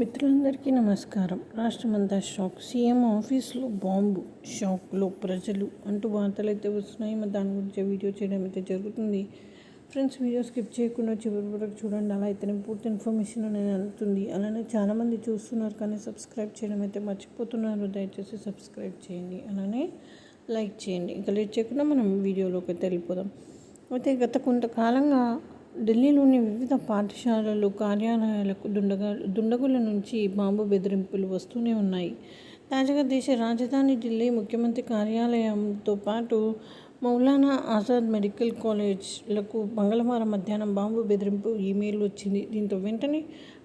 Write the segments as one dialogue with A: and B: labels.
A: మిత్రులందరికీ నమస్కారం. రాష్ట్రమంతా షాక్. సీఎం ఆఫీస్లో బాంబు. షాక్లో ప్రజలు అంటూ వార్తలు అయితే వస్తున్నాయి. మరి దాని గురించి వీడియో చేయడం అయితే జరుగుతుంది. ఫ్రెండ్స్ వీడియో స్కిప్ చేయకుండా చివరి వరకు చూడండి. అలా అయితేనే పూర్తి ఇన్ఫర్మేషన్ అనేది అందుతుంది. అలానే చాలామంది చూస్తున్నారు కానీ సబ్స్క్రైబ్ చేయడం అయితే మర్చిపోతున్నారు. దయచేసి సబ్స్క్రైబ్ చేయండి. అలానే లైక్ చేయండి. ఇంకా లేట్ చేయకుండా మనం వీడియోలోకి అయితే వెళ్ళిపోదాం. అయితే గత కొంతకాలంగా ఢిల్లీలోని వివిధ పాఠశాలలు కార్యాలయాలకు దుండగా దుండగుల నుంచి బాంబు బెదిరింపులు వస్తూనే ఉన్నాయి. తాజాగా దేశ రాజధాని ఢిల్లీ ముఖ్యమంత్రి కార్యాలయంతో పాటు మౌలానా ఆజాద్ మెడికల్ కాలేజ్లకు మంగళవారం మధ్యాహ్నం బాంబు బెదిరింపు ఈమెయిల్ వచ్చింది. దీంతో వెంటనే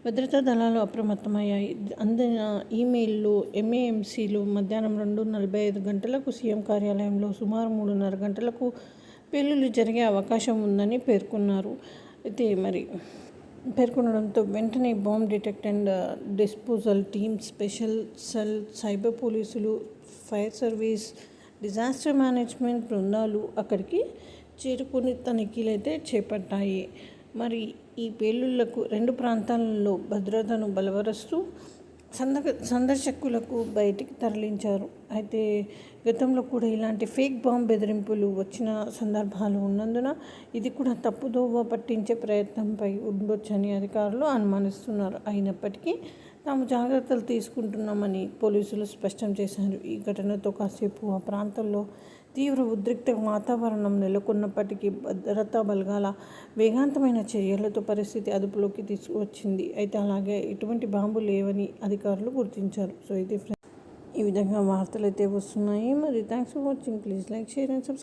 A: భద్రతా దళాలు అప్రమత్తమయ్యాయి. అందిన ఈమెయిల్లో ఎంఏఎంసీలు మధ్యాహ్నం రెండు నలభై ఐదు గంటలకు సీఎం కార్యాలయంలో సుమారు మూడున్నర గంటలకు పేలుళ్ళు జరిగే అవకాశం ఉందని పేర్కొన్నారు. అయితే మరి పేర్కొనడంతో వెంటనే bomb detect and disposal team special cell cyber పోలీసులు ఫైర్ సర్వీస్ డిజాస్టర్ మేనేజ్మెంట్ బృందాలు అక్కడికి చేరుకుని తనిఖీలు అయితే చేపట్టాయి. మరి ఈ పేలుళ్ళకు రెండు ప్రాంతాలలో భద్రతను బలపరుస్తూ సందక సందర్శకులకు బయటికి తరలించారు. అయితే గతంలో కూడా ఇలాంటి ఫేక్ బాంబ్ బెదిరింపులు వచ్చిన సందర్భాలు ఉన్నందున ఇది కూడా తప్పుదోవ పట్టించే ప్రయత్నంపై ఉండొచ్చని అధికారులు అనుమానిస్తున్నారు. అయినప్పటికీ తాము జాగ్రత్తలు తీసుకుంటున్నామని పోలీసులు స్పష్టం చేశారు. ఈ ఘటనతో కాసేపు ఆ ప్రాంతంలో తీవ్ర ఉద్రిక్త వాతావరణం నెలకొన్నప్పటికీ భద్రతా బలగాల వేగాంతమైన చర్యలతో పరిస్థితి అదుపులోకి తీసుకువచ్చింది. అయితే అలాగే ఎటువంటి బాంబు లేవని అధికారులు గుర్తించారు. సో ఇది ఈ విధంగా వార్తలు అయితే వస్తున్నాయి. మరి thanks for watching. Please like share and subscribe.